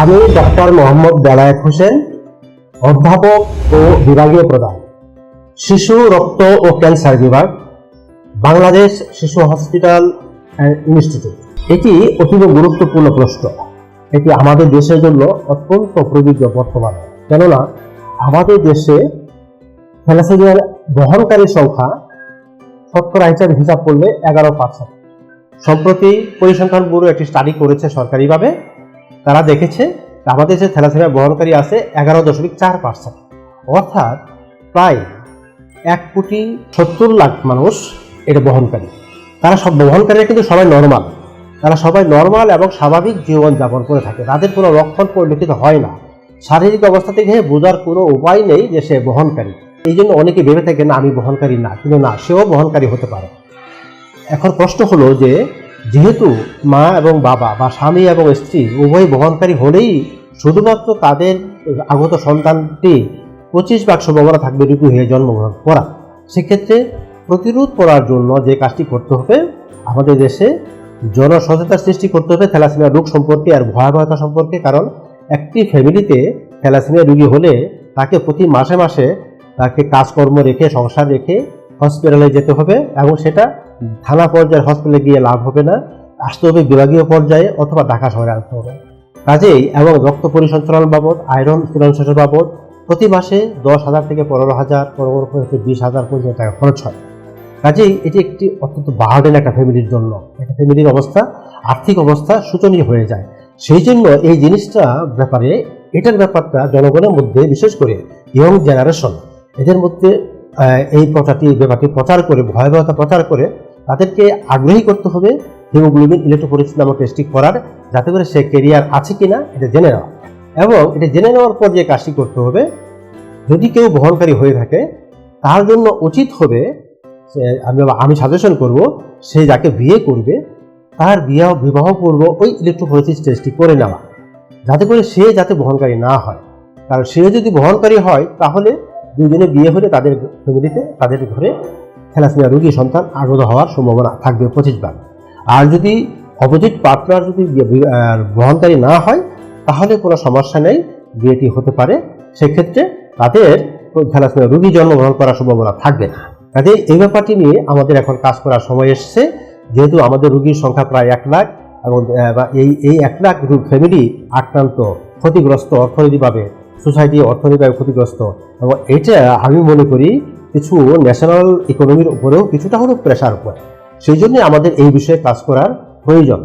আমি ডক্টর মোহাম্মদ বেলায়েত হোসেন, অধ্যাপক ও বিভাগীয় প্রধান শিশু রক্ত ও ক্যান্সার বিভাগ, বাংলাদেশ শিশু হসপিটাল ইনস্টিটিউট এটি অতীব গুরুত্বপূর্ণ প্রশ্ন এটি আমাদের দেশের জন্য অত্যন্ত প্রযোজ্য বর্তমানে। কেননা, আমাদের দেশে থ্যালাসেমিয়ার বহনকারী সংখ্যা শতকরা হিসাবে হিসাব করলে এগারো পার্সেন্ট সম্প্রতি পরিসংখ্যান ব্যুরো একটি স্টাডি করেছে সরকারিভাবে। তারা দেখেছে যে আমাদের দেশে থ্যালাসেমিয়া বহনকারী আছে এগারো দশমিক চার পার্সেন্ট। অর্থাৎ প্রায় এক কোটি সত্তর লাখ মানুষ এটা বহনকারী। তারা সব বহনকারীরা কিন্তু সবাই নর্মাল তারা সবাই নর্মাল এবং স্বাভাবিক জীবন যাপন করে থাকে। তাদের কোনো লক্ষণ পরিলক্ষিত হয় না। শারীরিক অবস্থা থেকে বোঝার কোনো উপায় নেই যে সে বহনকারী। এই জন্য অনেকে ভেবে থাকেন, না, আমি বহনকারী না। কিন্তু না, সেও বহনকারী হতে পারে। এখন প্রশ্ন হলো যে যেহেতু মা এবং বাবা বা স্বামী এবং স্ত্রী উভয় বহনকারী হলেই শুধুমাত্র তাদের আগত সন্তানটি পঁচিশ ভাগ সম্ভাবনা থাকবে রুগী হয়ে জন্মগ্রহণ করা। সেক্ষেত্রে প্রতিরোধ করার জন্য যে কাজটি করতে হবে, আমাদের দেশে জনসচেতনতা সৃষ্টি করতে হবে থ্যালাসেমিয়া রোগ সম্পর্কে আর ভয়াবহতা সম্পর্কে, কারণ একটি ফ্যামিলিতে থ্যালাসেমিয়া রোগী হলে তাকে প্রতি মাসে মাসে তাকে কাজকর্ম রেখে, সংসার রেখে হসপিটালে যেতে হবে এবং সেটা থানা পর্যায়ের হসপিটালে গিয়ে লাভ হবে না আসতে হবে বিভাগীয় পর্যায়ে অথবা ঢাকা শহরে আসতে হবে। কাজেই এবং রক্ত পরিসঞ্চালন বাবদ আয়রন চূড়ান্ত বাবদ প্রতি মাসে দশ হাজার থেকে পনেরো হাজার, পনেরো থেকে বিশ হাজার পর্যন্ত টাকা খরচ হয়। কাজেই এটি একটি অত্যন্ত বাহার্ডেন একটা ফ্যামিলির জন্য। একটা ফ্যামিলির অবস্থা, আর্থিক অবস্থা শোচনীয় হয়ে যায়। সেই জন্য এই জিনিসটা ব্যাপারে, এটার ব্যাপারটা জনগণের মধ্যে বিশেষ করে ইয়ং জেনারেশন এদের মধ্যে এই কথাটি, ব্যাপারটি প্রচার করে, ভয়াবহতা প্রচার করে তাদেরকে আগ্রহী করতে হবে। হিমোগ্লোবিন ইলেকট্রোফোরেসিস নামক টেস্টটি করার, যাতে করে সে কেরিয়ার আছে কিনা এটা জেনে নেওয়া। এবং এটা জেনে নেওয়ার পর যে কাজটি করতে হবে, যদি কেউ বহনকারী হয়ে থাকে, তার জন্য উচিত হবে আমি আমি সাজেশন করব, সে যাকে বিয়ে করবে, তার বিবাহ বিবাহ পূর্ব ওই ইলেকট্রোফোরেসিস টেস্টটি করে নেওয়া। যাতে করে সে যাতে বহনকারী না হয়। কারণ সে যদি বহনকারী হয়, তাহলে দুজনে বিয়ে হলে তাদের ফ্যামিলিতে তাদের ঘরে থ্যালাসেমিয়া রোগী সন্তান আগত হওয়ার সম্ভাবনা থাকবে পঁচিশ ভাগ আর যদি অপোজিট পার্টনার যদি বহনকারী না হয়, তাহলে কোনো সমস্যা নেই, বিয়েটি হতে পারে। সেক্ষেত্রে তাদের থ্যালাসেমিয়া রোগী জন্মগ্রহণ করার সম্ভাবনা থাকবে না। কাজে এই ব্যাপারটি নিয়ে আমাদের এখন কাজ করার সময় এসেছে। যেহেতু আমাদের রোগীর সংখ্যা প্রায় এক লাখ এবং এই এই এক লাখ ফ্যামিলি আক্রান্ত ক্ষতিগ্রস্ত অর্থনৈতিকভাবে সোসাইটি অর্থনৈতিকভাবে ক্ষতিগ্রস্ত। এবং এটা আমি মনে করি কিছু ন্যাশনাল ইকোনমির উপরেও কিছুটা হলেও প্রেশার পড়ে। সেই জন্য আমাদের এই বিষয়ে কাজ করার প্রয়োজন।